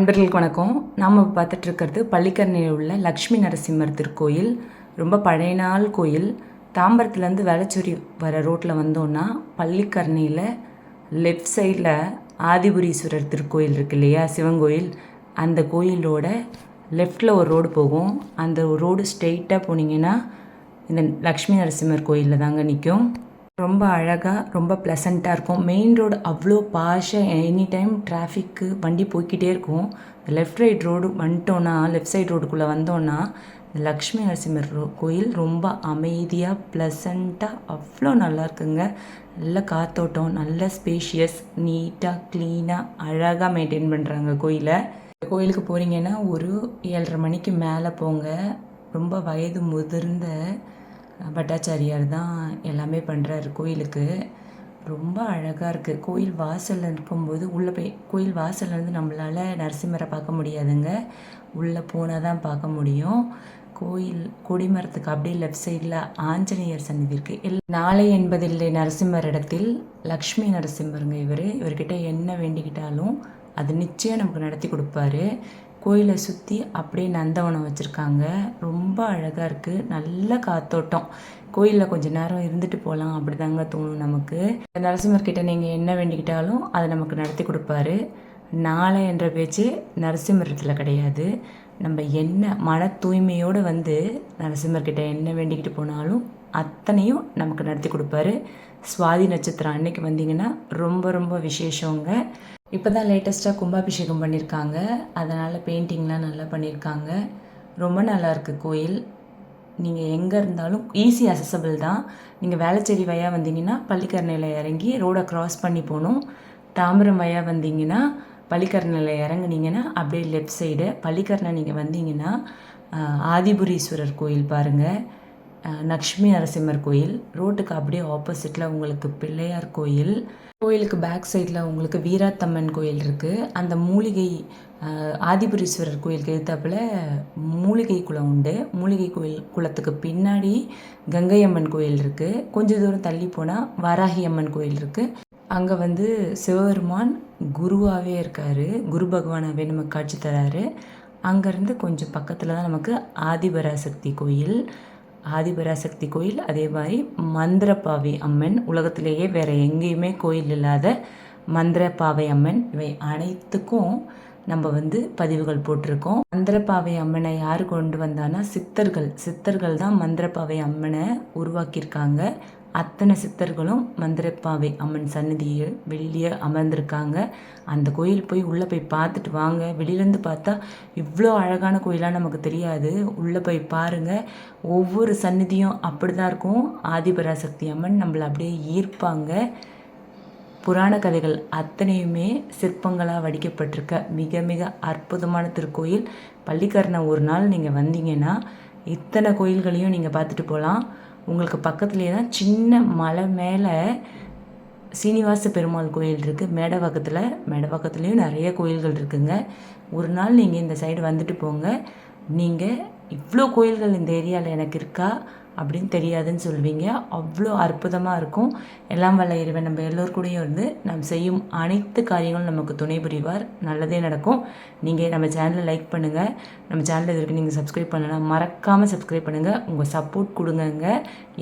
நண்பர்களுக்கு வணக்கம். நாம் பார்த்துட்ருக்கிறது பள்ளிக்கரணையில் உள்ள லக்ஷ்மி நரசிம்மர் திருக்கோயில். ரொம்ப பழைய நாள் கோயில். தாம்பரத்துலேருந்து வேளச்சேரி வர ரோட்டில் வந்தோன்னா பள்ளிக்கரணையில் லெஃப்ட் சைடில் ஆதிபுரீஸ்வரர் திருக்கோயில் இருக்கு இல்லையா? சிவன் கோயில். அந்த கோயிலோட லெஃப்டில் ஒரு ரோடு போகும். அந்த ரோடு ஸ்ட்ரெயிட்டாக போனீங்கன்னா இந்த லக்ஷ்மி நரசிம்மர் கோயிலில் தாங்க நிற்கும் ரொம்ப அழகாக ரொம்ப ப்ளசண்ட்டாக இருக்கும். மெயின் ரோடு அவ்வளோ பாஷாக எனி டைம் டிராஃபிக்கு வண்டி போய்க்கிட்டே இருக்கும். லெஃப்ட் ரைட் ரோடு வந்துட்டோன்னா லெஃப்ட் சைட் ரோடுக்குள்ளே வந்தோன்னா இந்த லக்ஷ்மி நரசிம்மர் ரோ கோயில் ரொம்ப அமைதியாக ப்ளசண்ட்டாக அவ்வளோ நல்லா இருக்குங்க. நல்ல காத்தோட்டம் நல்ல ஸ்பேஷியஸ் நீட்டாக க்ளீனாக அழகாக மெயின்டைன் பண்ணுறாங்க கோயிலை. கோயிலுக்கு போகிறீங்கன்னா ஒரு ஏழரை மணிக்கு மேலே போங்க. ரொம்ப வயது முதிர்ந்த பட்டாச்சாரியார் தான் எல்லாமே பண்ணுறாரு கோயிலுக்கு. ரொம்ப அழகாக இருக்குது கோயில் வாசலில் இருக்கும்போது உள்ளே போய் கோயில் வாசல்லேருந்து நம்மளால் நரசிம்மரை பார்க்க முடியாதுங்க. உள்ளே போனால் தான் பார்க்க முடியும். கோயில் கொடிமரத்துக்கு அப்படியே லெஃப்ட் சைடில் ஆஞ்சநேயர் சந்நிதி இருக்குது எல் நாளை என்பதில்லை நரசிம்மர் இடத்தில் லக்ஷ்மி நரசிம்மருங்க இவர். இவர்கிட்ட என்ன வேண்டிக்கிட்டாலும் அது நிச்சயம் நமக்கு நடத்தி கொடுப்பாரு. கோயிலை சுற்றி அப்படியே நந்தவனம் வச்சுருக்காங்க. ரொம்ப அழகாக இருக்குது நல்ல காத்தோட்டம். கோயிலில் கொஞ்ச நேரம் இருந்துட்டு போகலாம் அப்படி தாங்க தோணும் நமக்கு. நரசிம்மர்கிட்ட நீங்கள் என்ன வேண்டிக்கிட்டாலும் அதை நமக்கு நடத்தி கொடுப்பாரு. நாளை என்ற பேச்சு நரசிம்மரத்தில் கிடையாது. நம்ம என்ன மன தூய்மையோடு வந்து நரசிம்மர்கிட்ட என்ன வேண்டிக்கிட்டு போனாலும் அத்தனையும் நமக்கு நடத்தி கொடுப்பாரு. சுவாதி நட்சத்திரம் அன்னைக்கு வந்தீங்கன்னா ரொம்ப ரொம்ப விசேஷங்க. இப்போ தான் லேட்டஸ்ட்டாக கும்பாபிஷேகம் பண்ணியிருக்காங்க அதனால் பெயிண்டிங்லாம் நல்லா பண்ணியிருக்காங்க ரொம்ப நல்லா இருக்குது கோயில். நீங்கள் எங்கே இருந்தாலும் ஈஸி அசசபிள் தான். நீங்கள் வேளச்சேரி வழியாக வந்தீங்கன்னா பள்ளிக்கரணையில் இறங்கி ரோடை க்ராஸ் பண்ணி போகணும். தாம்பரம் வழியாக வந்தீங்கன்னா பள்ளிக்கரணையில் இறங்குனீங்கன்னா அப்படியே லெஃப்ட் சைடு பள்ளிக்கரணை நீங்கள் வந்தீங்கன்னா ஆதிபுரீஸ்வரர் கோயில் பாருங்கள் லக்ஷ்மி நரசிம்மர் கோயில். ரோட்டுக்கு அப்படியே ஆப்போசிட்டில் உங்களுக்கு பிள்ளையார் கோயில். கோயிலுக்கு பேக் சைடில் உங்களுக்கு வீராத்தம்மன் கோயில் இருக்குது அந்த மூலிகை ஆதிபுரீஸ்வரர் கோயிலுக்கு எதிர்த்தாப்புல மூலிகை குளம் உண்டு. மூலிகை கோயில் குளத்துக்கு பின்னாடி கங்கை அம்மன் கோயில் இருக்குது கொஞ்சம் தூரம் தள்ளி போனால் வாராகி அம்மன் கோயில் இருக்குது அங்கே வந்து சிவபெருமான் குருவாகவே இருக்கார். குரு பகவானாகவே நமக்கு காட்சி தராரு. அங்கேருந்து கொஞ்சம் பக்கத்தில் தான் நமக்கு ஆதிபராசக்தி கோயில். ஆதிபராசக்தி கோயில் அதே மாதிரி மந்திரப்பாவை அம்மன். உலகத்திலேயே வேறு எங்கேயுமே கோயில் இல்லாத மந்திரப்பாவை அம்மன். இவை அனைத்துக்கும் நம்ம வந்து பதிவுகள் போட்டிருக்கோம். மந்திரப்பாவை அம்மனை யார் கொண்டு வந்தான்னா சித்தர்கள். சித்தர்கள் தான் மந்திரப்பாவை அம்மனை உருவாக்கியிருக்காங்க. அத்தனை சித்தர்களும் மந்திரப்பாவை அம்மன் சன்னதியை வெளியிலேயே அமர்ந்திருக்காங்க. அந்த கோயில் போய் உள்ளே போய் பார்த்துட்டு வாங்க. வெளியிலேருந்து பார்த்தா இவ்வளோ அழகான கோயிலாக நமக்கு தெரியாது. உள்ளே போய் பாருங்கள் ஒவ்வொரு சன்னதியும் அப்படி தான் இருக்கும். ஆதிபராசக்தி அம்மன் நம்மளை அப்படியே ஈர்ப்பாங்க. புராண கதைகள் அத்தனையுமே சிற்பங்களாக வடிக்கப்பட்டிருக்க மிக மிக அற்புதமான திருக்கோயில். பள்ளிக்கரணை ஒரு நாள் நீங்கள் வந்தீங்கன்னா இத்தனை கோயில்களையும் நீங்கள் பார்த்துட்டு போகலாம். உங்களுக்கு பக்கத்துலேயே தான் சின்ன மலை மேலே சீனிவாச பெருமாள் கோயில் இருக்குது மேடவாக்கத்தில் மேடவாக்கத்துலேயும் நிறைய கோயில்கள் இருக்குங்க. ஒரு நாள் நீங்கள் இந்த சைடு வந்துட்டு போங்க. நீங்கள் இவ்வளோ கோயில்கள் இந்த ஏரியாவில் எனக்கு இருக்கா? அப்படின்னு தெரியாதுன்னு சொல்வீங்க. அவ்வளோ அற்புதமாக இருக்கும். எல்லாம் வல்ல இறைவன் நம்ம எல்லோருக்கூடையும் கூடயும் இருந்து நாம் செய்யும் அனைத்து காரியங்களும் நமக்கு துணை புரிவார். நல்லதே நடக்கும். நீங்கள் நம்ம சேனலை லைக் பண்ணுங்கள் நம்ம சேனலில் இதற்கு நீங்கள் சப்ஸ்கிரைப் பண்ணலாம் மறக்காமல் சப்ஸ்கிரைப் பண்ணுங்கள் உங்கள் சப்போர்ட் கொடுங்கங்க.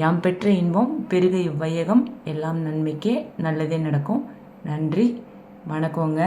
யாம் பெற்ற இன்பம் பெருக இவ்வையகம் எல்லாம் நன்மைக்கே நல்லதே நடக்கும். நன்றி. வணக்கங்க.